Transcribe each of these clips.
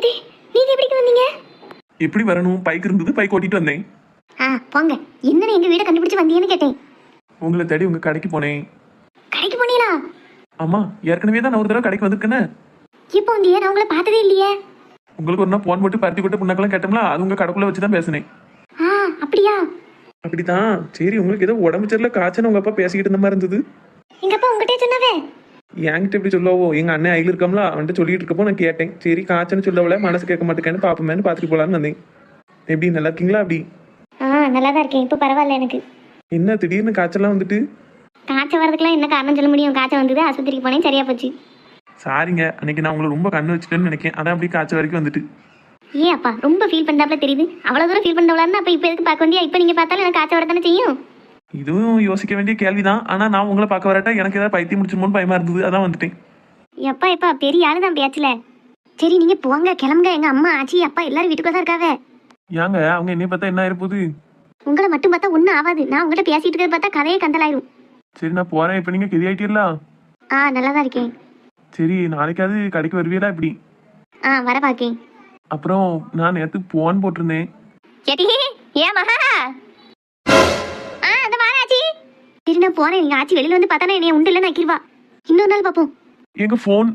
எது நீங்க எப்படி வந்தீங்க? எப்படி வரணும்? பைக் இருந்தது பைக் ஓட்டிட்டு வந்தேன். ஆ போங்க. என்னன்னு எங்க வீட கண்டுபிடிச்சு வந்தீங்கன்னு கேட்டேன். உங்களை தேடி உங்க கடைக்கு போனேன். கடைக்கு போனீங்களா? ஆமா ஏற்கனவே தான் நான் ஒரு தடவை கடைக்கு வந்திருக்கேனே. இப்போ வந்தீங்க? நான் உங்களை பார்த்ததே இல்லையே. உங்களுக்கு ஒரு நாள் போன் போட்டு பருத்தி போட்டு புண்ணக்கெல்லாம் கேட்டோம்ல அது உங்க கடைக்குள்ள வச்சு தான் பேசினேன். ஆ அப்படியா? அப்படிதான் சரி உங்களுக்கு ஏதோ உடம்பு சரியில்ல காய்ச்சல் உங்க அப்பா பேசிக்கிட்டு இருந்த மாதிரி இருந்தது. எங்க அப்பா உங்ககிட்ட சொன்னவே? என்கிட்ட எப்படி சொல்லவோ எங்க அண்ணன் ஐயில் இருக்கோம்ல அவன்கிட்ட சொல்லிட்டு இருக்கப்போ நான் கேட்டேன். சரி காய்ச்சல்னு சொல்லவல மனசு கேட்க மாட்டேங்கன்னு பாப்போமேன்னு பார்த்துட்டு போலான்னு வந்தேன். எப்படி நல்லா இருக்கீங்களா அப்படி? ஆ நல்லா தான் இருக்கேன். இப்போ பரவாயில்ல எனக்கு. என்ன திடீர்னு காய்ச்சல்லாம் வந்துட்டு? காய்ச்சல் வரதுக்குலாம் என்ன காரணம் சொல்ல முடியும்? காய்ச்சல் வந்தது ஆஸ்பத்திரிக்கு போனேன் சரியா போச்சு. சாரிங்க அன்னைக்கு நான் உங்களை ரொம்ப கண்ணு வச்சுட்டேன்னு நினைக்கிறேன் அதான் அப்படி காய்ச்சல் வரைக்கும் வந்துட்டு. ஏன் அப்பா ரொம்ப ஃபீல் பண்ணாப்ல தெரியுது. அவ்வளோ தூரம் ஃபீல் பண்ணவளாருன்னா அப்போ இப்போ எதுக்கு பார்க்க வந்தியா? இப்போ நீங்கள் பார்த்தாலும் எனக்கு காய்ச்சல் வரதானே செய்யும்? இதுவும் யோசிக்க வேண்டிய கேள்விதான். ஆனா நான் உங்களை பார்க்க வரட்டா எனக்கு ஏதாவது பைத்தியம் முடிச்சிருமோன்னு பயமா இருந்தது. அதான் வந்துட்டேன். எப்பா எப்பா பெரிய ஆளு தான் பேச்சுல சரி நீங்க போங்க கிளம்புங்க. எங்க அம்மா ஆச்சி அப்பா எல்லாரும் வீட்டுக்குள்ள தான் இருக்காவ ஏங்க அவங்க என்னைய பார்த்தா என்ன ஆயிருப்போகுது? உங்களை மட்டும் பார்த்தா ஒன்றும் ஆகாது. நான் உங்கள்கிட்ட பேசிட்டு இருக்கிறத பார்த்தா கதையே கந்தலாயிரும். சரி நான் போறேன். இப்போ நீங்க கெதி ஆயிட்டீங்களா ஆ நல்லா தான் இருக்கேன். சரி நாளைக்காவது கடைக்கு வருவீங்களா இப்படி? ஆ வர பாக்கேன் அப்புறம் நான் நேற்று போன் போட்டிருந்தேன். கேட்டி ஏன் மகா? சரி நான் போறேன். எங்க ஆச்சி வெளியில வந்து பார்த்தா என்னைய உண்டு இல்லைன்னு ஆக்கிடுவா. இன்னொரு நாள் பார்ப்போம். எங்க ஃபோன்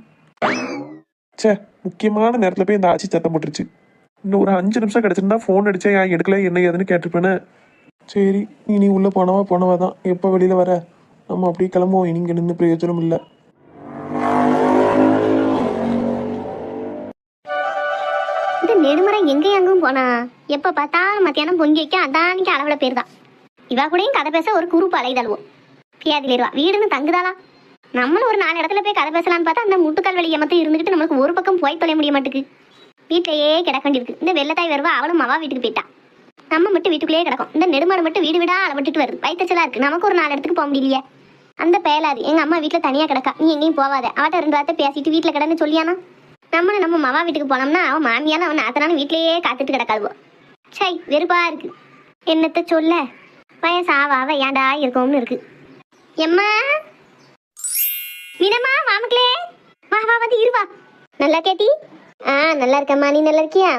ச்சே முக்கியமான நேரத்துல போய் இந்த ஆச்சி சத்தம் போட்டுருச்சு. இன்னும் ஒரு அஞ்சு நிமிஷம் கிடைச்சிருந்தா ஃபோன் அடிச்சா ஏன் எடுக்கல என்ன ஏதுன்னு கேட்டிருப்பேனே சரி நீ நீ உள்ள போனவா போனவா தான். எப்போ வெளியில வர? நம்ம அப்படியே கிளம்புவோம். இனி இங்க நின்று பிரயோஜனம் இல்லை. இந்த நெடுமுறை எங்க எங்கும் போனா எப்ப பார்த்தாலும் மத்தியானம் பொங்கி வைக்க அதானிக்கு அளவுல பேர் தான். இவா கூடயும் கதை பேச ஒரு குறுப்பு அலைதழுவோம். பியாதிலிருவா வீடுன்னு தங்குதாளா? நம்மளும் ஒரு நாலு இடத்துல போய் கதை பேசலாம்னு பார்த்தா அந்த முட்டுக்கால் வழியை மட்டும் இருந்துகிட்டு நம்மளுக்கு ஒரு பக்கம் போய் தொலை முடிய மாட்டுக்கு. வீட்டிலேயே கிடக்க வேண்டியிருக்கு. இந்த வெள்ளத்தாய் வருவா அவளும் அவா வீட்டுக்கு போயிட்டா. நம்ம மட்டும் வீட்டுக்குள்ளேயே கிடக்கும். இந்த நெடுமாடு மட்டும் வீடு வீடா அளவிட்டுட்டு வருது. வயிற்றுச்சலா இருக்கு. நமக்கு ஒரு நாலு இடத்துக்கு போக முடியலையே. அந்த பேலாது எங்க அம்மா வீட்டுல தனியா கிடக்கா. நீ எங்கேயும் போவாத. அவட்ட ரெண்டு வார்த்தை பேசிட்டு வீட்டுல கிடன்னு சொல்லியானா? நம்மளும் நம்ம மவா வீட்டுக்கு போனோம்னா அவன் மாமியால அவன் நாத்தனாலும் வீட்லயே காத்துட்டு கிடக்காதுவோ சை வெறுப்பா இருக்கு. என்னத்த சொல்ல? பையன் சாவாவ ஏன்டா இருக்கோம்னு இருக்கு. எம்மா? வினமா வாமக்களே வா வா வந்து இருவா நல்லா கேட்டி? ஆ நல்லா இருக்கம்மா. நீ நல்லா இருக்கியா?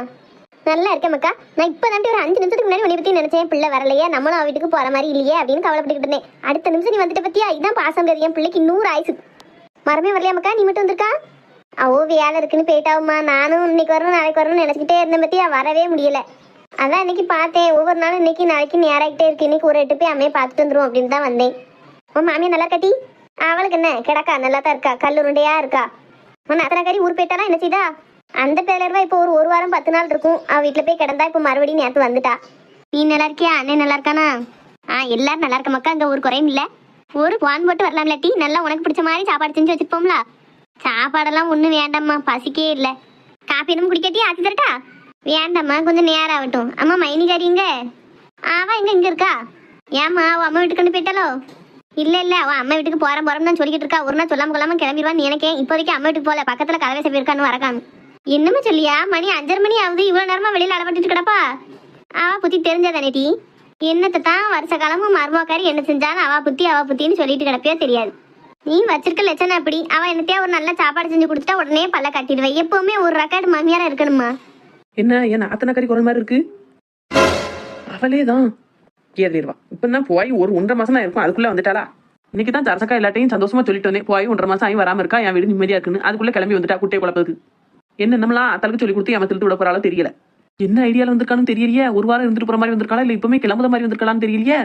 நல்லா இருக்கேன்க்கா நான் இப்போ ஒரு அஞ்சு நிமிஷத்துக்கு முன்னாடி உன்னை பற்றி நினைச்சேன். பிள்ளை வரலையே. நம்மளும் அவ வீட்டுக்கு போற மாதிரி இல்லையே அப்படின்னு கவலைப்பட்டுக்கிட்டு இருந்தேன். அடுத்த நிமிஷம் நீ வந்துட்ட பற்றியா இதான் பாசம் என் பிள்ளைக்கு நூறு ஆயுசு. மரமே வரலையாம்க்கா நீ மட்டும் வந்திருக்கா? அவ வேலை இருக்குன்னு போயிட்டாவும்மா. நானும் இன்னைக்கு வரணும் நாளைக்கு வரணும்னு நினச்சிக்கிட்டே இருந்தேன் பத்தியா? வரவே முடியல. அதான் இன்னைக்கு பார்த்தேன். ஒவ்வொரு நாளும் இன்னைக்கு நாளைக்கு நேராகிட்டே இருக்கு? இன்னைக்கு ஒரு எட்டு போய் அம்மையை பார்த்துட்டு வந்துருவோம் அப்படின்னு தான் வந்தேன். உன் மாமியா நல்லா கட்டி அவளுக்கு என்ன? கிடக்கா? நல்லா தான் இருக்கா? கல் உருண்டையா இருக்கா? உன் அத்தனை கறி ஊர் போயிட்டானா என்ன செய்தா? அந்த பேலர்வா இப்போ ஒரு ஒரு வாரம் பத்து நாள் இருக்கும். அவன் வீட்டில் போய் கிடந்தா இப்போ மறுபடியும் நேற்று வந்துட்டா. நீ நல்லா இருக்கியா? அண்ணன் நல்லா இருக்கானா? ஆ எல்லாரும் நல்லா இருக்க மக்கா. அங்கே ஒரு குறையும் இல்லை. ஒரு பான் போட்டு வரலாம் இல்லாட்டி நல்லா உனக்கு பிடிச்ச மாதிரி சாப்பாடு செஞ்சு வச்சுப்போம்ல சாப்பாடெல்லாம் ஒன்றும் வேண்டாம்மா. பசிக்கே இல்லை. காப்பி எதுவும் குடிக்கட்டி ஆச்சு தரட்டா வேண்டாம்மா கொஞ்சம் நேரம் ஆகட்டும் அம்மா மைனிகாரிங்க அவ எங்க இங்க இருக்கா? ஏம்மா அவ அம்மா வீட்டுக்கு கொண்டு போயிட்டாலோ இல்ல இல்ல அவ அம்மா வீட்டுக்கு போறேன் போறேன்னு தான் சொல்லிக்கிட்டு இருக்கா. ஒரு நாள் சொல்லாம கொள்ளாம கிளம்பிடுவான்னு நினைக்கேன். இப்போதைக்கு அம்மா வீட்டுக்கு போல பக்கத்துல கதவை சேவை இருக்கான்னு வரக்கான்னு என்னமே சொல்லியா? மணி அஞ்சரை மணி ஆகுது. இவ்வளவு நேரமா வெளியில அடப்பட்டு கிடப்பா? அவ புத்தி தெரிஞ்சதானே டி? என்னத்தை தான் வருஷ காலமும் மருமக்காரி என்ன செஞ்சாலும் அவ புத்தி அவ புத்தின்னு சொல்லிட்டு கிடப்பியோ தெரியாது. நீ வச்சிருக்க லட்சணம் அப்படி. அவ என்னத்தையா ஒரு நல்ல சாப்பாடு செஞ்சு கொடுத்துட்டா உடனே பல்ல கட்டிடுவேன் எப்பவுமே ஒரு ரெக்கார்டு மாமியாரா இருக்கணுமா என்ன என் அத்தனை குரல் மாதிரி இருக்கு? அவளே தான் ஏறிடுவா இப்போ தான் போய் ஒரு ஒன்றரை மாசம் தான் இருக்கும். அதுக்குள்ள வந்துட்டாளா? இன்னைக்கு தான் தரசக்கா எல்லாத்தையும் சந்தோஷமா சொல்லிட்டு வந்தேன். போய் ஒன்றரை மாசம் ஆகி வராம இருக்கா? என் வீடு நிம்மதியா இருக்குன்னு. அதுக்குள்ள கிளம்பி வந்துட்டா குட்டையை குழப்பது என்ன நம்மளாம் அத்தளவுக்கு சொல்லி கொடுத்து அவன் திருட்டு விட போறாளோ தெரியல. என்ன ஐடியால வந்திருக்கானு தெரியலையே? ஒரு வாரம் இருந்துட்டு போற மாதிரி வந்திருக்காளா? இல்ல இப்பவுமே கிளம்புற மாதிரி வந்திருக்கலாம்னு தெரியலையே?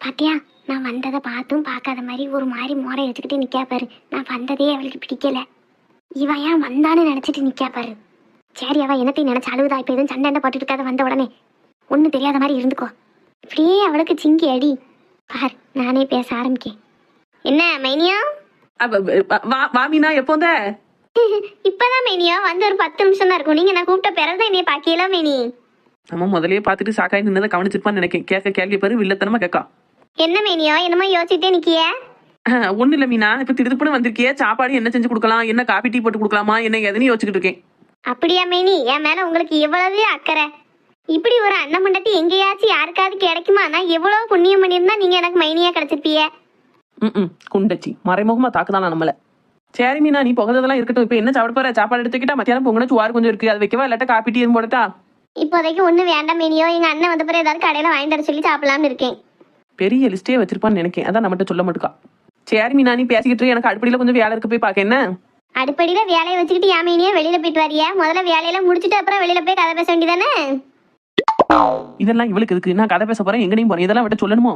பாத்தியா? நான் வந்ததை பார்த்தும் பார்க்காத மாதிரி ஒரு மாதிரி மோரை எடுத்துக்கிட்டு நிக்கா பாரு. நான் வந்ததே அவளுக்கு பிடிக்கல. இவ ஏன் வந்தான்னு நினைச்சிட்டு நிக்கா பாரு. சரி அவ என்னத்தையும் நினைச்சு அழுகுதா இப்ப எதுவும் சண்டை போட்டுட்டு இருக்காத வந்த உடனே. ஒன்றும் தெரியாத மாதிரி இருந்துக்கோ. இப்படியே அவளுக்கு சிங்கி அடி. பார் நானே பேச ஆரம்பிக்கேன். என்ன மைனியா? வாமினா எப்போ வந்த? இப்பதான் மேனியா வந்து ஒரு பத்து நிமிஷம் தான் இருக்கும். நீங்க நான் கூப்பிட்ட பிறகுதான் என்னைய பாக்கியலாம் மேனி? நம்ம முதல்லயே பார்த்துட்டு சாக்காய் நின்னதை கவனிச்சிருப்பான்னு நினைக்கேன். கேட்க கேள்வி பாரு வில்லத்தனமா கேட்கா. என்ன மேனியா? என்னமோ யோசிச்சுட்டே நிக்கிய. ஒண்ணு இல்ல மீனா இப்ப திடுப்புன்னு வந்திருக்கியே சாப்பாடு என்ன செஞ்சு கொடுக்கலாம் என்ன காபி டீ போட்டு கொடுக்கலாமா என்ன எதுன்னு யோசிச்சுட்டு இருக்கேன். அப்படியா மேனி? என் மேல உங்களுக்கு எவ்வளவு அக்கறை. இப்படி ஒரு அண்ணன் மண்டட்டி எங்கேயாச்சும் யாருக்காவது கிடைக்குமா? நான் எவ்வளவு புண்ணியம் பண்ணியிருந்தா நீங்க எனக்கு மைனியா கிடைச்சிருப்பீங்க? ம் குண்டச்சி. மறைமுகமா தாக்குதானா நம்மள? சரி மீனா நீ புகழதெல்லாம் இருக்கட்டும். இப்போ என்ன சாப்பிட போற? சாப்பாடு எடுத்துக்கிட்டா மத்தியானம் பொங்கணும் சுவார் கொஞ்சம் இருக்கு. அது வைக்கவா? இல்லாட்ட காப்பி டீ போடட்டா? இப்போதைக்கு ஒன்றும் வேண்டாம் மேனியோ. எங்கள் அண்ணன் வந்த பிறகு ஏதாவது கடையில் வாங்கிட்டு வர சொல்லி சாப்பிடலாம்னு இருக்கேன். பெரிய லிஸ்டே வச்சிருப்பான்னு நினைக்கேன். அதான் நம்மகிட்ட சொல்ல மாட்டுக்கா. சரி மீனா நீ பேசிக்கிட்டு எனக்கு அடுப்படியில் கொஞ்சம் வேலை இருக்கு. போய் பார்க்க என்ன? அடுப்படியில் வேலையை வச்சுக்கிட்டு ஏன் மேனியே வெளியில் போயிட்டு வரியா? முதல்ல வேலையெல்லாம் முடிச்சுட்டு அப்புறம் வெளியில் போய் கதை பேச வேண்டியதானே? இதெல்லாம் இவளுக்கு இருக்கு நான் கதை பேச போறேன் எங்கனையும் போறேன். இதெல்லாம் விட்ட சொல்லணுமோ?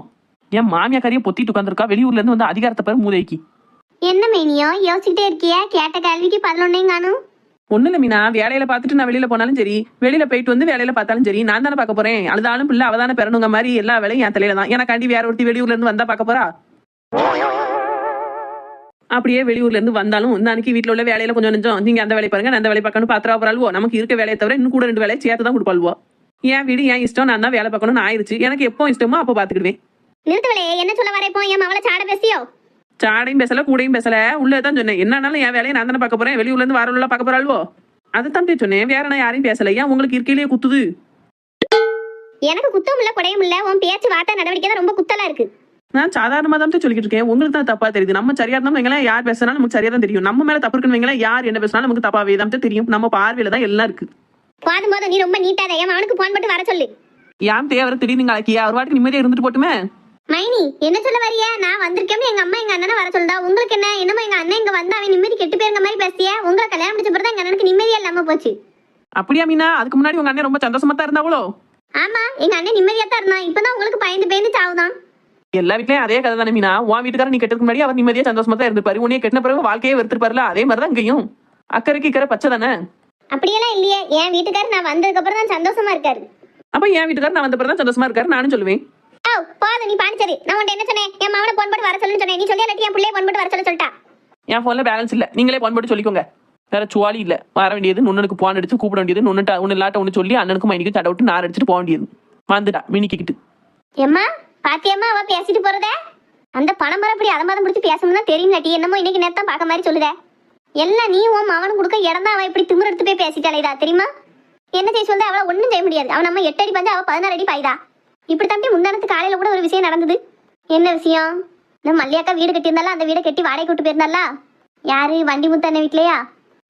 என் மாமியா கறியை பொத்திட்டு உட்காந்துருக்கா வெளியூர்ல இருந்து வந்து அதிகாரத்தை பேர் மூதைக்கு என்ன மேனியோ யோசிச்சுட்டே இருக்கியா? கேட்ட கேள்விக்கு பதினொன்னையும் காணும். ஒண்ணு இல்ல மீனா. வேலையில பார்த்துட்டு நான் வெளியில போனாலும் சரி வெளியில போயிட்டு வந்து வேலையில பார்த்தாலும் சரி நான் தானே பார்க்க போறேன். அழுதாலும் பிள்ளை அவதானே பெறணுங்க மாதிரி எல்லா வேலையும் என் தலையில தான். எனக்காண்டி வேற ஒருத்தி வெளியூர்ல இருந்து வந்தா பார்க்க போறா? அப்படியே வெளியூர்ல இருந்து வந்தாலும் அன்னைக்கு வீட்டுல உள்ள வேலையில கொஞ்சம் நெஞ்சம் நீங்க அந்த வேலையை பாருங்க அந்த வேலையை பார்க்கணும் பாத்திரா போறாள்வோ நமக்கு இருக்க வேலையை தவிர இன்னும் கூட ரெண்டு வேலையை சேர்த்து தான் கொடுப்பாள்வோ என் வீடு என் இஷ்டம் நான் தான் வேலை பார்க்கணும்னு ஆயிருச்சு. எனக்கு எப்போ இஷ்டமோ அப்போ பாத்துக்கிடுவேன் நிறுத்தவளே என்ன சொல்ல வர இப்போ? என் அவளை சாட பேசியோ? சாடையும் பேசல கூடையும் பேசல. உள்ளதான் சொன்னேன். என்னன்னாலும் என் வேலையை நான் தானே பார்க்க போறேன். வெளியூர்ல இருந்து வரவுள்ள பார்க்க போறாள்வோ அதை தம்பி சொன்னேன். வேற நான் யாரையும் பேசல. ஏன் உங்களுக்கு இருக்கையிலேயே குத்துது? எனக்கு குத்தம் இல்ல குடையும் இல்ல. உன் பேச்சு வார்த்தை நடவடிக்கை தான் ரொம்ப குத்தலா இருக்கு. நான் சாதாரணமா தான் சொல்லிட்டு இருக்கேன். உங்களுக்கு தான் தப்பா தெரியுது. நம்ம சரியா இருந்தாலும் வைங்களேன் யார் பேசினாலும் நமக்கு சரியா தான் தெரியும். நம்ம மேல தப்பு இருக்குன்னு யார் என்ன பேசினாலும் நமக்கு தப்பாவே தான் தெரியும். நம்ம பார்வையில தான் எல்லாம் இருக்கு. போதும் போதும் நீ ரொம்ப நீட்டாத என் அவனுக்கு போன் போட்டு வர சொல்லு. ஏன் தேவை திடீர்னு நீங்க அழைக்கியா ஒரு வாட்டிக்கு நிம்மதியா இருந்துட்டு போட்டுமே. மைனி என்ன சொல்ல வரியா? நான் வந்திருக்கேன்னு எங்க அம்மா எங்க அண்ணனை வர சொல்லுதா? உங்களுக்கு என்ன? என்னமோ எங்க அண்ணன் இங்க வந்து அவன் நிம்மதி கெட்டு போயிருங்க மாதிரி பேசிய உங்களை கல்யாணம் முடிச்ச பிறகு எங்க அண்ணனுக்கு நிம்மதியா இல்லாம போச்சு. அப்படியா மீனா? அதுக்கு முன்னாடி உங்க அண்ணன் ரொம்ப சந்தோஷமா தான் இருந்தாவளோ ஆமா எங்க அண்ணன் நிம்மதியா தான் இருந்தான். இப்பதான் உங்களுக்கு பயந்து பயந்து சாவுதான். எல்லா வீட்லயும் அதே கதை தானே மீனா? உன் வீட்டுக்காரர் நீ கெட்டதுக்கு முன்னாடி அவர் நிம்மதியா சந்தோஷமா தான் இருந்திருப்பாரு. உன்னைய கெட்டின பிறகு வாழ்க்கையே வெறுத்திருப்பாருல அதே மாதிரி தான் இங்கேயும். அக்கறைக்கு இக்கறை பச்சை தானே? அப்படியெல்லாம் இல்லையே. என் வீட்டுக்காரர் நான் வந்ததுக்கு அப்புறம் தான் சந்தோஷமா இருக்காரு. அப்ப என் வீட்டுக்காரர் நான் வந்த பிறகு தான் சந்தோஷமா இருக்காரு நானும் சொல்லுவேன். ஓ போதும் நீ பாண்டிச்சது நான் உன்ட்ட என்ன சொன்னேன்? என் மாவனை போன் போட்டு வர சொல்லுன்னு சொன்னேன். நீ சொல்லி இல்லாட்டி என் பிள்ளைய போன் போட்டு வர சொல்ல சொல்லிட்டா? என் போன்ல பேலன்ஸ் இல்ல. நீங்களே போன் போட்டு சொல்லிக்கோங்க. வேற சுவாலி இல்ல. வர வேண்டியது நுண்ணனுக்கு போன் அடிச்சு கூப்பிட வேண்டியது நுண்ணுட்டா ஒன்னு இல்லாட்ட ஒன்னு சொல்லி அண்ணனுக்கும் மைனிக்கும் சட விட்டு நான் அடிச்சுட்டு போக வேண்டியது. வந்துட்டா மினிக்கிட்டு ஏம்மா பாத்தியம்மா அவ பேசிட்டு போறதே? அந்த பணம் மரம் இப்படி அதை மாதிரி முடிச்சு பேசணும்னா தெரியும் நட்டி என்னமோ இன்னைக்கு நேரத்தான் பார்க்க மாதிரி சொல்லுதே. எல்லாம் நீ உன் மவனும் கொடுக்க இடம் தான் அவன் இப்படி திமிர் எடுத்து போய் பேசிட்டாளே இதா தெரியுமா? என்ன செய்ய சொல்ல அவளை ஒன்றும் செய்ய முடியாது. அவன் நம்ம எட்டு அடி பஞ்சா அவள் பதினாறு அடி பாய்தா. இப்படி தம்பி முந்தானத்து காலையில கூட ஒரு விஷயம் நடந்தது. என்ன விஷயம்? இந்த மல்லியாக்கா வீடு கட்டியிருந்தால அந்த வீடை கட்டி வாடகை விட்டு போயிருந்தாளா? யாரு? வண்டி முத்தான அண்ணன் வீட்லயா?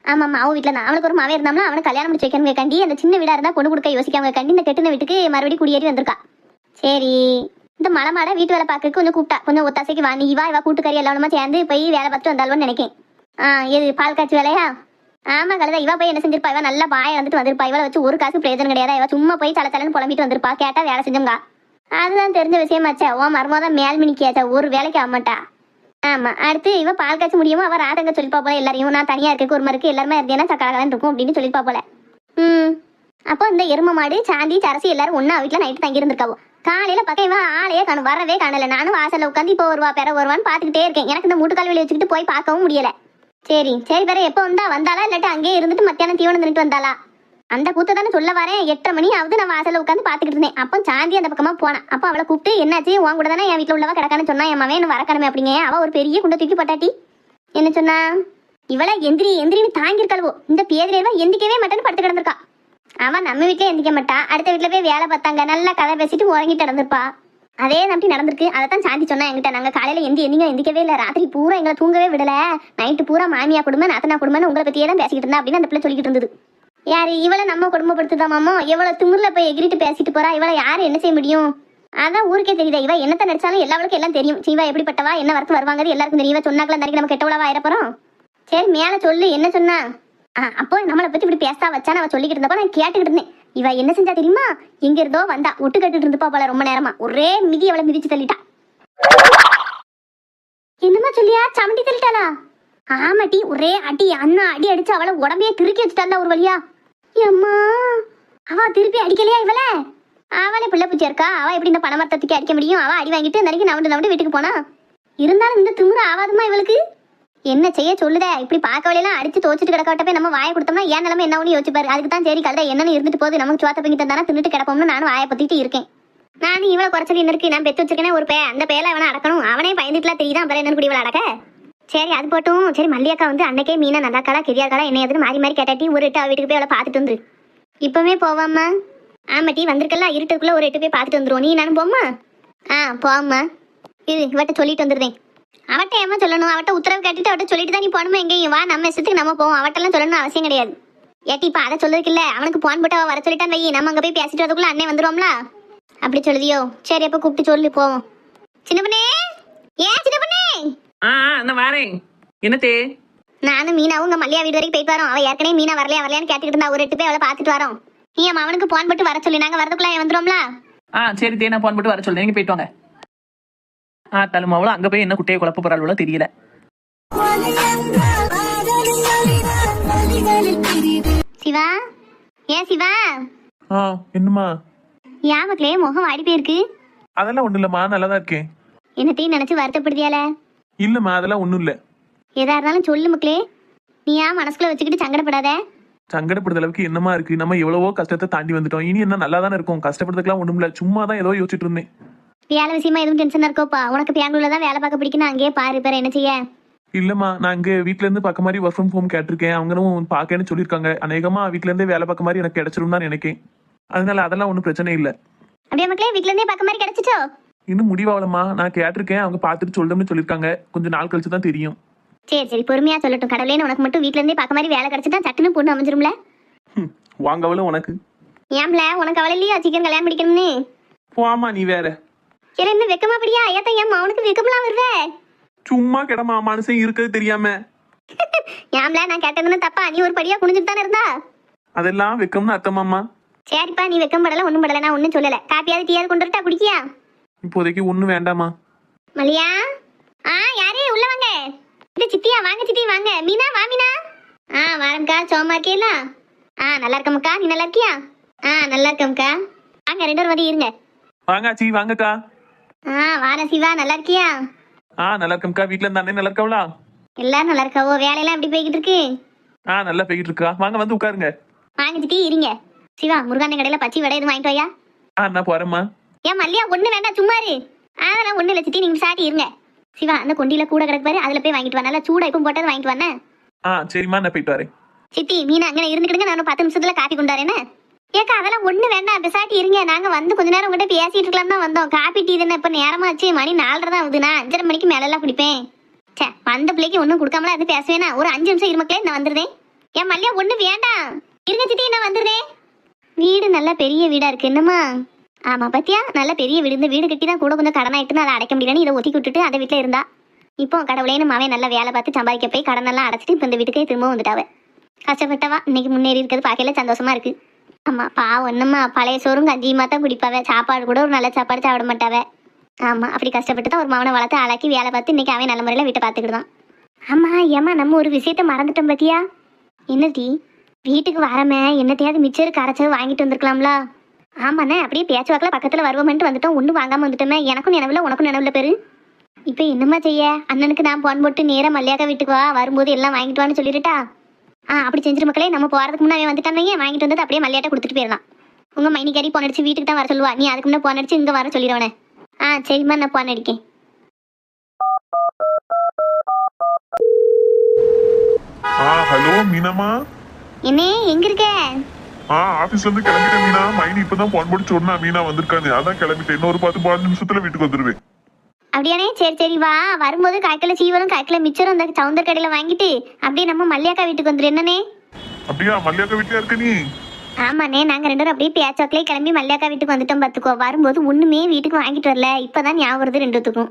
ஆமாம் அவன் வீட்டில் தான். அவனுக்கு ஒரு மாவே இருந்தாலும் அவனை கல்யாணம் முடிச்சு வைக்கணும் கண்டி அந்த சின்ன வீடா இருந்தா பொண்ணு கொடுக்க யோசிக்காம கண்டி இந்த கெட்டின வீட்டுக்கு மறுபடியும் குடியேறி வந்திருக்கா. சரி. இந்த மலை மாட வீட்டு வேலை பார்க்க கொஞ்சம் கூப்பிட்டா. கொஞ்சம் ஒத்தாசைக்கு வா. நீ வா இவா கூட்டுக்கறி எல்லாமே சேர்ந்து போய் வேலை பார்த்துட்டு வந்தாலும் நினைக்கேன். ஆ எது பால் காய்ச்சி வேலையா? ஆமா கழுதா. இவ போய் என்ன செஞ்சிருப்பா? இவ நல்லா பாய வந்துட்டு வந்திருப்பா. இவளை வச்சு ஒரு காசு பிரயோஜனம் கிடையாது? இவ சும்மா போய் தலை தலைன்னு புலம்பிட்டு வந்திருப்பா. கேட்டா வேலை செஞ்சோங்க அதுதான் தெரிஞ்ச விஷயமாச்சா ஓ மருமதான் மேல் மினிக்கியாச்சா? ஒரு வேலைக்கு ஆமாட்டா ஆமா. அடுத்து இவ பால் காய்ச்சி முடியுமோ அவ ராதங்க சொல்லிப்பா போல எல்லாரையும். நான் தனியா இருக்க ஒரு மருக்கு எல்லாருமே இருந்தேன்னா சக்கரகலன் இருக்கும் அப்படின்னு சொல்லிப்பா போல. ம். அப்போ இந்த எரும மாடு சாந்தி சரசி எல்லாரும் ஒன்னா வீட்டுல நைட்டு தங்கி இருந்திருக்காவோ காலையில பக்கம் இவன் ஆளையே காணும். வரவே காணல. நானும் வாசல்ல உட்காந்து இப்போ வருவா பெற வருவான்னு பாத்துக்கிட்டே இருக்கேன். எனக்கு இந்த மூட்டுக்கால் வெளியே வச்சுக்கிட்டு போய் பார்க்கவும் முடியல. சரி சரி வேற எப்போ வந்தா? வந்தாளா? இல்லாட்டி அங்கேயே இருந்துட்டு மத்தியானம் தீவனம் தின்னுட்டு வந்தாளா? அந்த கூத்த தானே சொல்ல வரேன். எட்டரை மணி ஆகுது. நான் வாசல்ல உட்காந்து பாத்துக்கிட்டு இருந்தேன். அப்போ சாந்தி அந்த பக்கமா போனா. அப்போ அவளை கூப்பிட்டு என்னாச்சு? உன் கூட தானே என் வீட்டுல உள்ளவ கிடக்கான்னு சொன்னா? என் மவன் என்ன வரக்கணுமே அப்படிங்க. அவ ஒரு பெரிய குண்டை தூக்கி போட்டாட்டி. என்ன சொன்னா? இவளை எந்திரி எந்திரின்னு தாங்கியிருக்கல்வோ இந்த பேதிரேவா எந்திக்கவே மாட்டேன்னு படுத்து கிடந்திருக்கா. அவன் நம்ம வீட்டிலே எந்திக்க மாட்டான் அடுத்த வீட்ல போய் வேலை பார்த்தாங்க. நல்லா கதை பேசிட்டு உறங்கிட்டு நடந்திருப்பா. அதே நம்பி நடந்திருக்கு. அதை தான் சாந்தி சொன்னா என்கிட்ட. நாங்க காலையில எந்தி எந்திங்க எந்திக்கவே இல்லை. ராத்திரி பூரா எங்களை தூங்கவே விடல. நைட்டு பூரா மாமியா குடும்பம் நாத்தனா குடும்பம்னு உங்களை பத்தியே தான் பேசிக்கிட்டு இருந்தா அப்படின்னு அந்த பிள்ளை சொல்லிக்கிட்டு இருந்தது. யாரு? இவளை நம்ம குடும்பப்படுத்துதாமாமோ எவ்வளவு திமிர்ல போய் எகிரிட்டு பேசிட்டு போறா? இவளை யாரு? என்ன செய்ய முடியும்? அதான் ஊருக்கே தெரியுதா? இவ என்னத்த நடிச்சாலும் எல்லாவளுக்கும் எல்லாம் தெரியும். சீவா எப்படிப்பட்டவா? என்ன வரத்து வருவாங்க எல்லாருக்கும் தெரியும். இவ சொன்னாக்களா தனிக்கு நம்ம கெட்டவளவா ஆயிரப்போறோம் சரி மேல சொல்லு. என்ன சொன்னா? அப்போ நம்மளை பத்தி இப்படி பேசா வச்சா அவ சொல்லிக்கிட்டு இருந்தப்ப நான் கேட்டுக்கிட்டு இருந்தேன். இவ என்ன செஞ்சா தெரியுமா? எங்க இருந்தோ வந்தா ஒட்டு கட்டுட்டு இருந்துப்பா போல ரொம்ப நேரமா. ஒரே மிதி அவளை மிதிச்சு தள்ளிட்டா. என்னமா சொல்லியா? சமண்டி தள்ளிட்டாளா? ஆமாட்டி ஒரே அடி அண்ணா அடி அடிச்சு அவளை உடம்பையே திருக்கி வச்சுட்டால ஒரு வழியா. அம்மா அவ திருப்பி அடிக்கலையா இவள? அவளே பிள்ளை பூச்சி இருக்கா? அவ எப்படி இந்த பணமரத்தத்துக்கு அடிக்க முடியும்? அவ அடி வாங்கிட்டு இந்த அன்னைக்கு நவண்டு நவண்டு வீட்டுக்கு போனா? இருந்தாலும் இந்த திமுறை ஆவாதுமா இவளுக்கு? என்ன செய்ய சொல்லுதே? இப்படி பார்க்கவலையெல்லாம் அடிச்சு தோச்சிட்டு கிடக்கட்டப்பே போய் நம்ம வாயை கொடுத்தோம்னா ஏன் நிலமை என்ன ஒன்று யோசிப்பாரு. அதுக்கு தான் சரி கழுத என்னன்னு இருந்துட்டு போகுது. நமக்கு சுவாத்த பிங்கி தந்தானா தின்னுட்டு கிடப்போம்னு நானும் வாயை பத்திட்டு இருக்கேன். நானும் இவ்வளோ குறைச்சல் என்ன இருக்கு? நான் பெற்று வச்சிருக்கேனே ஒரு பே அந்த பேல அவனை அடக்கணும். அவனே பயந்துட்டுலாம் தெரியுதான் அப்புறம் என்னன்னு குடி அடக்க. சரி அது போட்டும். சரி மல்லியக்கா வந்து அன்னைக்கே மீனா நல்லாக்காளா கெரியாக்காளா என்ன எதுன்னு மாறி மாறி கேட்டாட்டி ஒரு எட்டு வீட்டுக்கு போய் அவளை பார்த்துட்டு வந்துரு. இப்பவுமே போவாம்மா. ஆமா டீ வந்திருக்கல இருட்டுக்குள்ள ஒரு எட்டு போய் பார்த்துட்டு வந்துருவோம். நீ நானும் போம்மா? ஆ போம்மா. இது இவட்ட சொல்லிட்டு வந்துடுறேன் அவட்ட ஏமா சொல்லணும்? அவட்ட உத்தரவு கேட்டுட்டு அவட்ட சொல்லிட்டு தான் நீ போகணுமா எங்கேயும்? வா நம்ம இஷ்டத்துக்கு நம்ம போவோம். அவட்டெல்லாம் சொல்லணும் அவசியம் கிடையாது. ஏட்டி இப்போ அதை சொல்றதுக்கு இல்ல. அவனுக்கு போன் போட்டு அவ வர சொல்லிட்டான் வை நம்ம அங்க போய் பேசிட்டு வரதுக்குள்ள அண்ணே வந்துருவோம்ல? அப்படி சொல்லுதியோ? சரி அப்ப கூப்பிட்டு சொல்லி போவோம். சின்ன பண்ணே! ஏன் சின்ன பண்ணே? ஆ இந்த வாரேன். என்னத்தே? நானும் மீனாவும் உங்க மல்லியா வீடு வரைக்கும் போயிட்டு வரோம். அவ ஏற்கனவே மீனா வரலையா வரலையான்னு கேட்டுக்கிட்டு இருந்தா. ஒரு எட்டு போய் அவளை பார்த்துட்டு வரோம். நீ அவனுக்கு போன் போட்டு வர சொல்லி. நாங்க வரதுக்குள்ள அவன் வந்துருவோம்ல? ஆ சரி தே நான் போன் போட்டு வர சொல்றேன். நீங்க போயிட்டு வாங்க. ஆ தலுமாவளோ அங்க போய் என்ன குட்டையை குழப்ப போறாளோ தெரியல. சிவா? ஏன் சிவா? ஆ என்னம்மா? ஏன் மக்களே முகம் வாடி போயிருக்கு. அதெல்லாம் ஒண்ணும் இல்லம்மா நல்லா தான் இருக்கேன். என்னத்தையும் நினைச்சு வருத்தப்படுதியால? இல்லம்மா அதெல்லாம் ஒண்ணும் இல்ல. எதா இருந்தாலும் சொல்லு மக்களே. நீ ஏன் மனசுக்குள்ள வச்சுக்கிட்டு சங்கடப்படாத? சங்கடப்படுற அளவுக்கு என்னமா இருக்கு? நம்ம எவ்வளவோ கஷ்டத்தை தாண்டி வந்துட்டோம். இனி என்ன நல்லா தானே இருக்கும்? கஷ்டப்படுறதுக்குலாம் ஒண்ணும் இல்ல. சும்மா தான் ஏதோ யோசிச்சுட்டு இருந்தேன். வேலை விஷயமா எதுவும் டென்ஷன் இருக்கோப்பா. உனக்கு பெங்களூர்ல தான் வேலை பார்க்க பிடிக்கணும் அங்கேயே பாரு பேர் என்ன செய்ய? இல்லம்மா நான் இங்க வீட்ல இருந்து பார்க்க மாதிரி ஒர்க் ஃப்ரம் ஹோம் கேட்டிருக்கேன். அவங்களும் பார்க்கன்னு சொல்லியிருக்காங்க. அநேகமா வீட்ல இருந்தே வேலை பார்க்க மாதிரி எனக்கு கிடைச்சிரும் தான் நினைக்கேன். அதனால அதெல்லாம் ஒன்றும் பிரச்சனை இல்லை. அப்படியே மக்களே வீட்ல இருந்தே பார்க்க மாதிரி கிடைச்சிச்சோ? இன்னும் முடிவாகலம்மா. நான் கேட்டிருக்கேன். அவங்க பார்த்துட்டு சொல்லும்னு சொல்லியிருக்காங்க. கொஞ்சம் நாள் கழிச்சு தான் தெரியும். சரி சரி பொறுமையா சொல்லட்டும். கடவுளேன்னு உனக்கு மட்டும் வீட்ல இருந்தே பார்க்க மாதிரி வேலை கிடைச்சிட்டா சட்டுன்னு பொண்ணு அமைஞ்சிரும்ல? வாங்கவளும் உனக்கு. ஏன்ல உனக்கு அவளை இல்லையா? சீக்கிரம் கல்யாணம் பிடிக்கணும்னு போமா நீ வேற. சரி என்ன வெக்கமா அப்படியா ஏத்த ஏன் அவனுக்கு வெக்கமெல்லாம் வருவே சும்மா கிடமா மனுஷன் இருக்கிறது தெரியாம. ஏன்ல நான் கேட்டதுன்னு தப்பா? நீ ஒரு படியா குனிஞ்சிட்டு தானே இருந்தா? அதெல்லாம் வெக்கம்னு அர்த்தமாம்மா சரிப்பா நீ வெக்கம் படல ஒண்ணும் படல நான் ஒண்ணும் சொல்லல. காப்பியாவது டீயாவது கொண்டு வரட்டா குடிக்கியா? இப்போதைக்கு ஒன்றும் வேண்டாமா மலியா ஆ யாரே? உள்ள வாங்க. இது சித்தியா வாங்க சித்தி வாங்க. மீனா வா மீனா. ஆ வாரம்க்கா சோமா இருக்கீல்ல ஆ நல்லா இருக்கமுக்கா நீ நல்லா இருக்கியா? ஆ நல்லா இருக்கமுக்கா. வாங்க ரெண்டு பேரும் வந்து இருங்க. வாங்க ஆச்சி வாங்கக்கா. ஆ வார சிவா நல்லா இருக்கியா? ஆ நல்லா இருக்கம்க்கா வீட்ல இருந்த நல்லா இருக்கவளா? எல்லாரும் நல்லா இருக்காவோ? வேலையெல்லாம் எப்படி போய்கிட்டு இருக்கு? ஆ நல்லா போய்கிட்டு இருக்கா. வாங்க வந்து உட்காருங்க. வாங்க சித்தி இருங்க. சிவா முருகான கடையில பச்சி வடை எதுவும் வாங்கிட்டு வாயா? ஆ நான் போறேம்மா. ஏன் மல்லியா ஒண்ணு வேண்டாம் சும்மா இரு. அதெல்லாம் ஒண்ணு இல்ல சித்தி நீங்க சாட்டி இருங்க. சிவா அந்த கொண்டியில கூட கிடக்கு பாரு அதுல போய் வாங்கிட்டு வா. நல்லா சூடா இப்போ போட்டது வாங்கிட்டு வானே ஆ சரிம்மா நான் போயிட்டு வரேன். சித்தி மீனா அங்கே இருந்துக்கிடுங்க நான் பத்து நிமிஷத்துல காப்பி கொண்டாரேன்னு ஏக்கா அதெல்லாம் ஒண்ணு வேண்டாம். பிசாட்டி இருங்க. நாங்க வந்து கொஞ்ச நேரம் உங்ககிட்ட பேசிட்டு இருக்கலாம் தான் வந்தோம். காப்பி டீ தானே? இப்ப நேரமாச்சு மணி நாலரை தான் ஆகுது நான் அஞ்சரை மணிக்கு மேல எல்லாம் குடிப்பேன். சே வந்த பிள்ளைக்கு ஒன்றும் கொடுக்காமலாம் அது பேசுவேனா ஒரு அஞ்சு நிமிஷம் இருமக்களே நான் வந்துருந்தேன் ஏன் மல்லியா ஒண்ணு வேண்டாம். இருங்க சித்தி நான் வந்துருந்தேன் வீடு நல்ல பெரிய வீடா இருக்கு. என்னம்மா? ஆமா பத்தியா? நல்ல பெரிய வீடு. இந்த வீடு கட்டி தான் கூட கொஞ்சம் கடன் ஆயிட்டுன்னு அதை அடைக்க முடியலன்னு இதை ஒதுக்கி விட்டுட்டு அந்த வீட்டுல இருந்தா. இப்போ கடவுளேன்னு மாவன் நல்லா வேலை பார்த்து சம்பாதிக்க போய் கடனெல்லாம் அடைச்சிட்டு இப்போ இந்த வீட்டுக்கே திரும்ப வந்துட்டாவ. கஷ்டப்பட்டவா? இன்னைக்கு முன்னேறி இருக்கிறது பார்க்கல சந்தோஷமா இருக்கு. ஆமா பாவம் ஒண்ணுமா பழைய சோறும் கஞ்சியுமா தான் குடிப்பாவ. சாப்பாடு கூட ஒரு நல்ல சாப்பாடு சாப்பிட மாட்டாவ. ஆமா அப்படி கஷ்டப்பட்டு தான் ஒரு மவனை வளர்த்து அழக்கி வேலை பார்த்து இன்னைக்கு அவன் நல்ல முறையில் வீட்டை பார்த்துக்கிடுதான். ஆமா ஏமா நம்ம ஒரு விஷயத்த மறந்துட்டோம் பாத்தியா? என்னடி? வீட்டுக்கு வரமே என்னத்தையாவது மிச்சர் கரைச்சது வாங்கிட்டு வந்திருக்கலாம்ல? ஆமாண்ணே அப்படியே பேச்சு வாக்கில் பக்கத்தில் வருவோம்ட்டு வந்துட்டோம். ஒன்றும் வாங்காமல் வந்துட்டோமே. எனக்கும் நினைவில் உனக்கும் நினைவில் பேரு. இப்போ என்னம்மா செய்ய? அண்ணனுக்கு நான் போன் போட்டு நேராக மல்லியாக்கா வீட்டுக்கு வா. வரும்போது எல்லாம் வாங்கிட்டு வான்னு சொல்லிட்டுட்டா ஆ அப்படி செஞ்சிரு மக்களே. நம்ம போகிறதுக்கு முன்னாடி வந்துட்டாங்க வாங்கிட்டு வந்தது அப்படியே மல்லியாட்ட கொடுத்துட்டு போயிடலாம். உங்கள் மைனிக்காரி போன் அடிச்சு வீட்டுக்கு தான் வர சொல்லுவா. நீ அதுக்கு முன்னே போன் அடிச்சு இங்கே வர சொல்லிடுவானே. ஆ சரிம்மா நான் போன் அடிக்கேன். ஆ ஹலோ மீனாமா என்னே எங்கே இருக்க? ஆ ஆபீஸ்ல இருந்து கிளம்பிட்டேன் மீனா. மைனி இப்பதான் போன் பண்ணி சொன்னா மீனா வந்திருக்கான்னு. அதான் கிளம்பிட்டேன். இன்னொரு பத்து பதினஞ்சு நிமிஷத்துல வீட்டுக்கு வந்துருவேன். அப்படியானே சரி சரி வா. வரும்போது காய்க்கல சீவரும் காய்க்கல மிச்சரும் அந்த சவுந்தர் கடையில் வாங்கிட்டு அப்படியே நம்ம மல்லியாக்கா வீட்டுக்கு வந்துரு. என்னனே அப்படியா? மல்லியாக்கா வீட்டுல இருக்க நீ? ஆமாண்ணே. நாங்கள் ரெண்டு பேரும் அப்படியே பேச்சாக்கிலே கிளம்பி மல்லியாக்கா வீட்டுக்கு வந்துட்டோம் பார்த்துக்கோ வரும்போது ஒன்றுமே வீட்டுக்கு வாங்கிட்டு வரல. இப்போதான் ஞாபகம் வருது ரெண்டுத்துக்கும்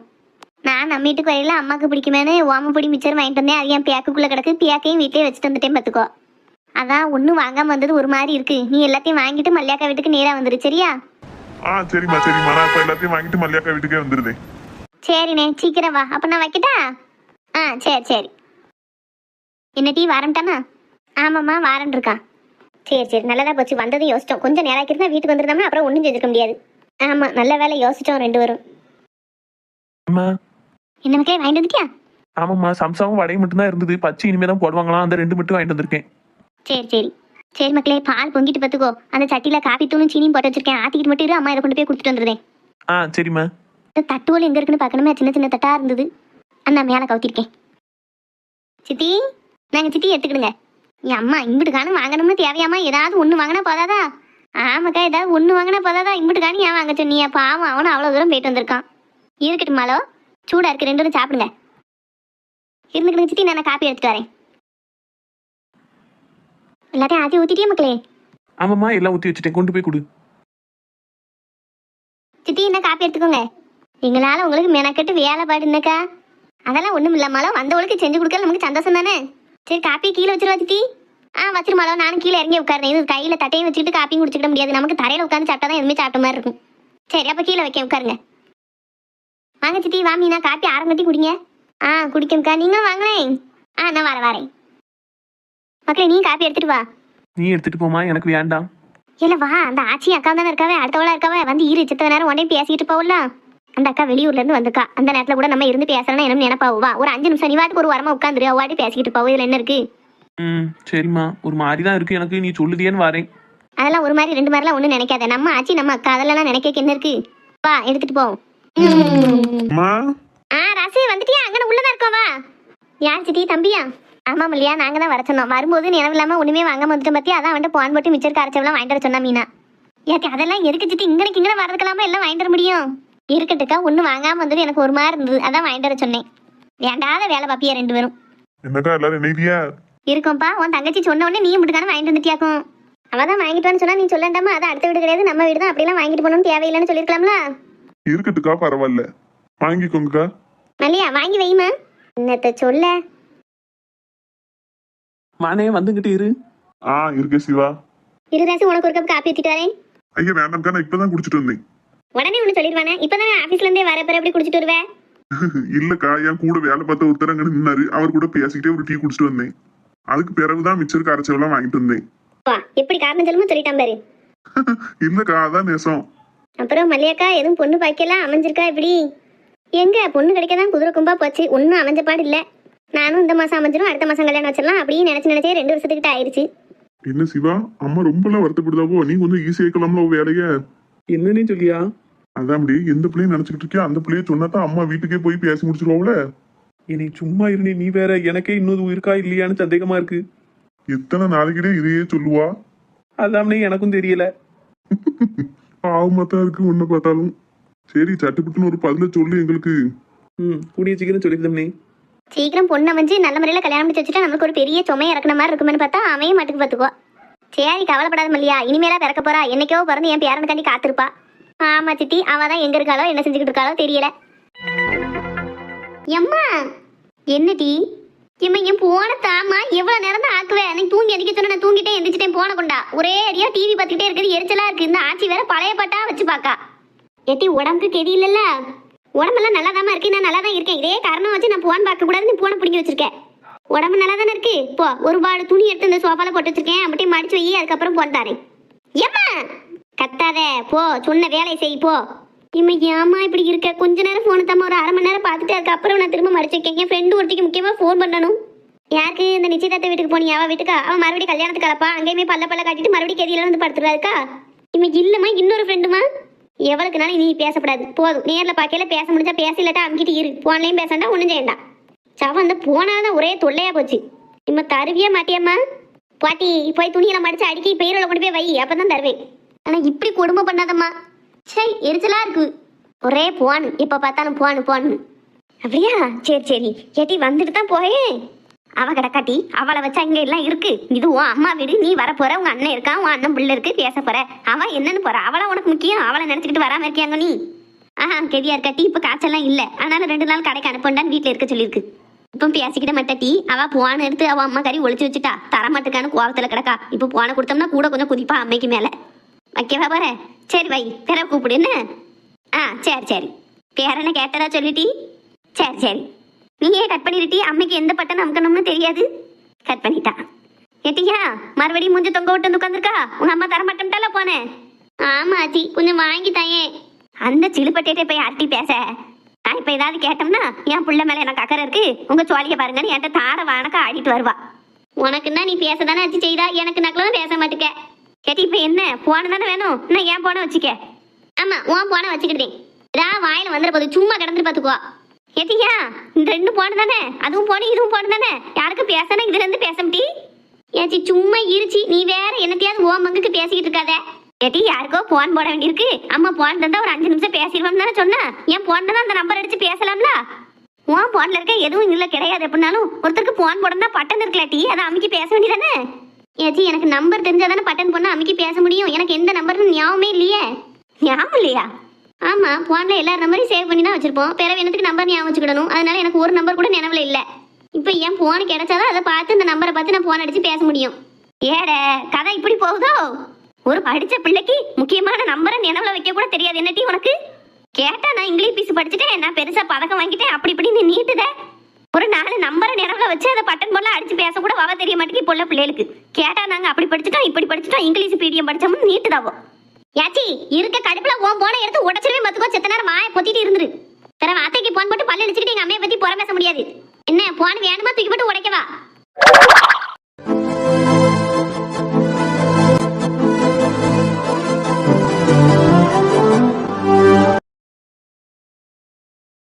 நான் நம்ம வீட்டுக்கு வரையில அம்மாவுக்கு பிடிக்குமேனு ஓமப்பொடி மிச்சர் வாங்கிட்டு வந்தேன். அது என் பேக்குக்குள்ளே கிடக்கு. பேக்கையும் வீட்டிலே வச்சுட்டு வந்துட்டேன் பார்த்துக்கோ அதான் ஒன்றும் வாங்காமல் வந்தது ஒரு மாதிரி இருக்கு. நீ எல்லாத்தையும் வாங்கிட்டு மல்லியாக்கா வீட்டுக்கு நேராக வந்துரு சரியா? ஆ சரிம்மா சரிம்மா. நான் இப்ப எல்லாத்தையும் வாங்கிட்டு மல்லியாக்கா வீட்டுக்கே வந்துருதேன் சரிண்ணே சீக்கிரம் வா. அப்போ நான் வைக்கட்டா? ஆ சரி சரி. என்ன டீ வாரம்ட்டானா ஆமாம்மா வாரன் இருக்கான் சரி சரி. நல்லதா போச்சு. வந்ததும் யோசிச்சோம். கொஞ்சம் நேரம் இருந்தா வீட்டுக்கு வந்திருந்தோம்னா அப்புறம் ஒன்றும் செஞ்சுக்க முடியாது. ஆமாம் நல்ல வேலை யோசிச்சோம் ரெண்டு பேரும். என்ன மக்களே வாங்கிட்டு வந்துட்டியா? ஆமாம்மா சம்சாவும் வடையும் மட்டும்தான் இருந்தது. பச்சை இனிமே தான் போடுவாங்களாம். அந்த ரெண்டு மட்டும் வாங்கிட்டு வந்திருக்கேன். சரி சரி. சரி மக்களே பால் பொங்கிட்டு பார்த்துக்கோ. அந்த சட்டியில் காப்பி தூளும் சீனியும் போட்டு வச்சிருக்கேன். ஆத்திக்கிட்டு மட்டும் இரு. அம்மா இதை கொண்டு போய் கொடுத்துட்டு வந்துடுறேன் ஆ சரிம்மா. தட்டுவல் எங்கே இருக்குன்னு பார்க்கணுமே சின்ன சின்ன தட்டா இருந்தது. அண்ணா மேலே கவுத்திருக்கேன். சித்தி நாங்கள் சித்தி எடுத்துக்கிடுங்க. என் அம்மா இம்பிட்டு காணும் வாங்கணும்னு தேவையாம்மா ஏதாவது ஒன்று வாங்கினா போதாதா? ஆமாக்கா ஏதாவது ஒன்று வாங்கினா போதாதா? இம்பிட்டு காணும் ஏன் வாங்க சொன்னியா பாவம் அவனும் அவ்வளோ தூரம் போயிட்டு வந்திருக்கான். இருக்கட்டும் மாலோ. சூடாக இருக்கு ரெண்டு சாப்பிடுங்க. இருந்துக்கிட்டு சித்தி நான் காப்பி எடுத்துட்டு வரேன். எல்லாத்தையும் ஆச்சி ஊத்திட்டியா மக்களே? ஆமாம்மா எல்லாம் ஊற்றி வச்சுட்டேன். கொண்டு போய் கொடு. சித்தி என்ன காப்பி எடுத்துக்கோங்க. எங்களால உங்களுக்கு மெனக்கெட்டு வேலை பாடுனாக்கா அதெல்லாம் ஒண்ணும் இல்லாமலும் வந்தவளுக்கு செஞ்சு கொடுக்கல நமக்கு சந்தோஷம் தானே? சரி காப்பி கீழே வச்சிருவா சித்தி ஆ வச்சிருமாலும் நானும் கீழே இறங்கி உட்காருறேன். இது கையில தட்டையும் வச்சுக்கிட்டு காப்பியும் குடிச்சிக்கிட முடியாது. நமக்கு தரையில உட்காந்து சாப்பிட்டா தான் எதுவுமே சாப்பிட்ட மாதிரி இருக்கும். சரி அப்ப கீழே வைக்க உட்காருங்க. வாங்க சித்தி. வா மீனா. காப்பி ஆரம்பத்தி குடிங்க. ஆ குடிக்கம்க்கா. நீங்களும் வாங்களேன். ஆ நான் வரேன் வரேன். மக்களே நீ காப்பி எடுத்துட்டு வா. நீ எடுத்துட்டு போமா எனக்கு வேண்டாம். இல்ல வா. அந்த ஆச்சி அக்கா தானே இருக்காவே? அடுத்தவளா இருக்காவே? வந்து இரு. சித்த நேரம் உடனே பேசிட்டு போகல அந்த அக்கா வெளியூர்ல இருந்து வந்திருக்கா. அந்த நேரத்துல கூட நம்ம இருந்து பேசறோம்னா என்ன நினைப்பாவு? வா ஒரு அஞ்சு நிமிஷம் நீ வாட்டுக்கு ஒரு வரமா உட்காந்துரு அவாட்டி பேசிக்கிட்டு போவோம் இதுல என்ன இருக்கு? ம் சரிம்மா. ஒரு மாதிரி தான் இருக்கு. எனக்கு நீ சொல்லுதியேன்னு வரேன். அதெல்லாம் ஒரு மாதிரி ரெண்டு மாதிரிலாம் ஒண்ணும் நினைக்காத. நம்ம ஆச்சி நம்ம அக்கா அதெல்லாம் நினைக்க என்ன இருக்கு? வா எடுத்துட்டு போவோம் அம்மா? ஆ ராசி வந்துட்டியா? அங்கன உள்ளதா இருக்கோம் வா யார் சித்தி? தம்பியா? ஆமா இல்லையா நாங்க தான் வர சொன்னோம். வரும்போது நினைவு இல்லாம ஒண்ணுமே வாங்க வந்துட்டு பத்தி அதான் வந்துட்டு போன் போட்டு மிச்சர் காரச்சவெல்லாம் வாங்கிட்டு வர சொன்னா மீனா. ஏத்தி அதெல்லாம் எதுக்கு சித்தி? இங்கனக்கு இங்கன வரதுக்கலாமா எல்லாம் வாங்கிட்டு வர முடியும்? இருக்கட்டுக்கா ஒண்ணு வாங்காம வந்தது எனக்கு ஒரு மாதிரி இருந்தது. அதான் வாங்கிட்டு வர சொன்னேன். வேண்டாத வேலை பாப்பியா ரெண்டு பேரும். என்னக்கா எல்லாரும் என்னையா இருக்கோம்ப்பா உன் தங்கச்சி சொன்ன உடனே நீ மட்டும் வாங்கிட்டு வந்துட்டியாக்கும்? அவ தான் வாங்கிட்டு வந்து சொன்னா நீ சொல்லண்டாமா? அது அடுத்த வீடு கிடையாது நம்ம வீடு தான் அப்படிலாம் வாங்கிட்டு போகணும்னு தேவையில்லைன்னு சொல்லிருக்கலாம்ல இருக்கட்டுக்கா பரவாயில்ல. வாங்கிக்கோங்கக்கா. மல்லியா வாங்கி வைமா என்னத்த சொல்ல. வானே வந்துங்கிட்டு இரு. ஆ இருக்கே சிவா. இருராசி உனக்கு ஒரு கப் காப்பி ஊத்திட்டு வரேன். ஐயா வேண்டாம்க்கா நான் இப்பதான் குடிச்சிட்டு வந்தேன். உடனே ஒன்று சொல்லிடுவானே. இப்பதானே ஆபீஸ்ல இருந்தே வர பிற எப்படி குடிச்சிட்டு வருவேன் இல்லக்கா என் கூட வேலை பார்த்த ஒருத்தர் அங்க நின்னாரு. அவர் கூட பேசிக்கிட்டே ஒரு டீ குடிச்சிட்டு வந்தேன். அதுக்கு பிறகுதான் மிச்சர் காரச்சவெல்லாம் வாங்கிட்டு வந்தேன். எப்படி காரணம் சொல்லுமோ சொல்லிட்டான் பாரு. இல்லக்கா அதான் நேசம். அப்புறம் மல்லியாக்கா எதுவும் பொண்ணு பாய்க்கலாம் அமைஞ்சிருக்கா இப்படி எங்க பொண்ணு கிடைக்க தான் குதிரை கும்பா போச்சு. ஒன்றும் அமைஞ்ச பாடு இல்ல. நானும் இந்த மாசம் அமைஞ்சிரும் அடுத்த மாசம் கல்யாணம் வச்சிடலாம் அப்படியே நினைச்சு நினைச்சே ரெண்டு வருஷத்துக்கிட்ட ஆயிருச்சு என்ன சிவா அம்மா ரொம்பலாம் வருத்தப்படுதாவோ? நீ கொஞ்சம் ஈஸியா இருக்கலாம்ல உன் வேலைய. என்னன்னே சொல்லியா? அதான் அப்படி எந்த பிள்ளையும் நினைச்சுக்கிட்டு இருக்கியா? அந்த பிள்ளைய சொன்னா அம்மா வீட்டுக்கே போய் பேசி முடிச்சிருவாவுல? என்னை சும்மா இருந்தே நீ வேற எனக்கே இன்னொரு இருக்கா இல்லையான்னு சந்தேகமா இருக்கு. எத்தனை நாளைக்கிட்டே இதையே சொல்லுவா? அதாம்னே எனக்கும் தெரியல. பாவமா தான் இருக்கு உன்னை பார்த்தாலும். சரி சட்டுப்புட்டுன்னு ஒரு பதில சொல்லு எங்களுக்கு. ம் கூடிய சீக்கிரம் சொல்லியிருந்தோம்னே சீக்கிரம் பொண்ணு அமைஞ்சு நல்ல முறையில் கல்யாணம் முடிச்சு வச்சுட்டா நமக்கு ஒரு பெரிய சுமை இறக்குன மாதிரி இருக்குமென்னு பார்த்தா அவன் மட்டுக்கு பார்த்துக்கோ சரி கவலைப்படாத மல்லியா. இனிமேலா பிறக்க போறா. என்னைக்கோ பிறந்து என் பேரனுக்காண்டி காத்திருப்பா. ஆமா சித்தி. அவ தான் எங்க இருக்காளோ என்ன செஞ்சுக்கிட்டு இருக்காளோ தெரியல. எம்மா என்ன இம்மா என் போன தாமா எவ்வளவு நேரம் தான் ஆக்குவேன் எனக்கு தூங்கி எந்திக்க சொன்ன நான் தூங்கிட்டே எந்திரிச்சிட்டேன் போன கொண்டா. ஒரே அடியா டிவி பார்த்துக்கிட்டே இருக்குது எரிச்சலா இருக்கு இந்த ஆட்சி வேற பழைய பாட்டா வச்சு பாக்கா. ஏட்டி உடம்புக்கு கெதி இல்லல்ல உடம்பெல்லாம் நல்லா இருக்கு. நான் நல்லா தான் இருக்கேன். இதே காரணம் வச்சு நான் போன் பார்க்க கூடாதுன்னு போன பிடிக்க வச்சிருக்கேன். உடம்பு நல்லா தானே இருக்கு? போ ஒரு பாடு துணி எடுத்து இந்த சோஃபால போட்டு வச்சிருக்கேன். அப்படியே மடிச்சு வை அதுக்கப்புறம் போட்டாரு. ஏமா கத்தாத போ சொன்ன வேலையை செய் போ. இம்மா ஏமா இப்படி இருக்க? கொஞ்ச நேரம் ஃபோனை தம்மா ஒரு அரை மணி நேரம் பார்த்துட்டு அதுக்கப்புறம் நான் திரும்ப மடிச்சு வைக்கேன். என் ஃப்ரெண்டு ஒருத்திக்கு முக்கியமாக ஃபோன் பண்ணணும். யாருக்கு இந்த நிச்சயதார்த்த வீட்டுக்கு போனியா? அவள் வீட்டுக்கா? அவன் மறுபடியும் கல்யாணத்துக்கு கலப்பா அங்கேயுமே பல்ல பல்ல காட்டிட்டு மறுபடியும் கெதியில வந்து படுத்துறாருக்கா இம்மா இல்லைம்மா இன்னொரு ஃப்ரெண்டுமா எவளுக்குனாலும் நீ பேசப்படாது. போதும். நேரில் பார்க்கல பேச முடிஞ்சா பேச இல்லாட்டா அங்கிட்டு இரு. போன்லையும் பேசண்டா ஒன்றும் செய்யண்டா சவம் அந்த போனாதான் ஒரே தொல்லையா போச்சு. இம்ம தருவியா மாட்டியம்மா? பாட்டி போய் துணியெல்லாம் மடிச்சு அடிக்கி பெயரில் கொண்டு போய் வை அப்பதான் தருவேன். ஆனா இப்படி கொடுமை பண்ணாதம்மா. சரி எரிச்சலா இருக்கு. ஒரே போன் இப்போ பார்த்தாலும் போன் போன். அப்படியா? சரி சரி. ஏட்டி வந்துட்டு தான் போயே அவ கிடக்காட்டி அவளை வச்சா இங்கே எல்லாம் இருக்கு. இது உன் அம்மா வீடு நீ வர போற உங்க அண்ணன் இருக்கான் உன் அண்ணன் பிள்ளை இருக்கு பேச போற. அவ என்னன்னு போற? அவளா உனக்கு முக்கியம்? அவளை நினைச்சுக்கிட்டு வராம இருக்கியாங்க நீ? ஆஹா கெதியா இருக்காட்டி இப்போ காய்ச்சல்லாம் இல்லை. ஆனாலும் ரெண்டு நாள் கடைக்கு அனுப்பண்டான்னு வீட்டில் இருக்க சொல்லியிருக்கு. இப்போ பேசிக்கிட்ட மட்டாட்டி அவ போன எடுத்து அவ அம்மா கறி ஒழிச்சு வச்சுட்டா தரமாட்டுக்கான்னு கோவத்துல கிடக்கா இப்போ போன கொடுத்தோம்னா கூட கொஞ்சம் குதிப்பா அம்மைக்கு மேல வைக்கவா பாரு சரி வை பேர கூப்பிடு என்ன ஆ சரி சரி பேரனை கேட்டதா சொல்லிட்டி சரி சரி நீயே கட் பண்ணிருட்டி அம்மைக்கு எந்த பட்டன் அமுக்கணும்னு தெரியாது கட் பண்ணிட்டா எட்டியா மறுபடியும் முஞ்சு தொங்க விட்டு வந்து உட்காந்துருக்கா உங்க அம்மா தர மாட்டேன்ட்டால போனேன் ஆமா ஆச்சி கொஞ்சம் வாங்கி தாயே அந்த சிலுப்பட்டேட்டே போய் ஆட்டி பேச நான் இப்போ ஏதாவது கேட்டோம்னா என் பிள்ளை மேலே எனக்கு அக்கறை இருக்கு. உங்க சோழிய பாருங்கன்னு என்கிட்ட தார வானக்க ஆடிட்டு வருவா. உனக்குன்னா நீ பேச தானே வச்சு செய்தா? எனக்கு நக்கலும் பேச மாட்டுக்க. கேட்டி இப்போ என்ன? போன தானே வேணும்? நான் ஏன் போன வச்சுக்க? ஆமா உன் போன வச்சுக்கிட்டேன் ஏதாவது வாயில வந்துட போது சும்மா கிடந்துட்டு பாத்துக்கோ. ஏத்தியா இந்த ரெண்டு போன தானே? அதுவும் போன இதுவும் போன தானே? யாருக்கும் பேசணும்? இதுல இருந்து பேச முட்டி? ஏச்சி சும்மா இருச்சி. நீ வேற என்னத்தையாவது ஓ மங்குக்கு பேசிக்கிட்டு இருக்காத. ஏட்டி யாருக்கோ போன் போட வேண்டியிருக்கு. அம்மா போன் தந்தா ஒரு அஞ்சு நிமிஷம் பேசிடுவோம் தானே சொன்னா. என் போன் தானே அந்த நம்பர் அடிச்சு பேசலாம்ல? உன் போன்ல இருக்க எதுவும் இல்ல கிடையாது எப்படினாலும். ஒருத்தருக்கு போன் போடணும்னா பட்டன் இருக்கல இருக்கலாட்டி அதை அமைக்கி பேச வேண்டியதானே? ஏச்சி எனக்கு நம்பர் தெரிஞ்சாதானே பட்டன் பண்ண அமைக்கி பேச முடியும். எனக்கு எந்த நம்பர்னு ஞாபகமே இல்லையே. ஞாபகம் இல்லையா? ஆமா போன்ல எல்லா நம்பரையும் சேவ் பண்ணி தான் வச்சிருப்போம். பிறகு வேணத்துக்கு நம்பர் ஞாபகம் வச்சுக்கிடணும். அதனால எனக்கு ஒரு நம்பர் கூட நினைவில் இல்ல. இப்போ என் போன் கிடைச்சாதான் அதை பார்த்து இந்த நம்பரை பார்த்து நான் போன் அடிச்சு பேச முடியும். ஏட கதை இப்படி போகுதோ? ஒரு படிச்ச பிள்ளைக்கு முக்கியமான நம்பரை நினைவுல வைக்க கூட தெரியாது. என்னட்டி உனக்கு? கேட்டா நான் இங்கிலீஷ் பீஸ் படிச்சுட்டேன். நான் பெருசா பதக்கம் வாங்கிட்டேன். அப்படி இப்படின்னு நீட்டுத. ஒரு நாலு நம்பரை நினைவுல வச்சு அதை பட்டன் போல அடிச்சு பேச கூட வவ தெரிய மாட்டேங்கி பொல்ல உள்ள பிள்ளைகளுக்கு. கேட்டா நாங்க அப்படி படிச்சுட்டோம் இப்படி படிச்சுட்டோம் இங்கிலீஷ் பீடியம் படிச்சோம்னு நீட்டுதாவோ? யாச்சி இருக்க கடுப்புல ஓம் போன எடுத்து உடச்சிருவே மத்துக்கோ செத்த நேரம் மாய பொத்திட்டு இருந்துரு. தர வார்த்தைக்கு போன் போட்டு பல்லு அடிச்சுக்கிட்டு எங்க அம்மையை பத்தி புற பேச முடியாது. என்ன போன் வேணுமா? தூக்கி போட்டு உடைக்கவா?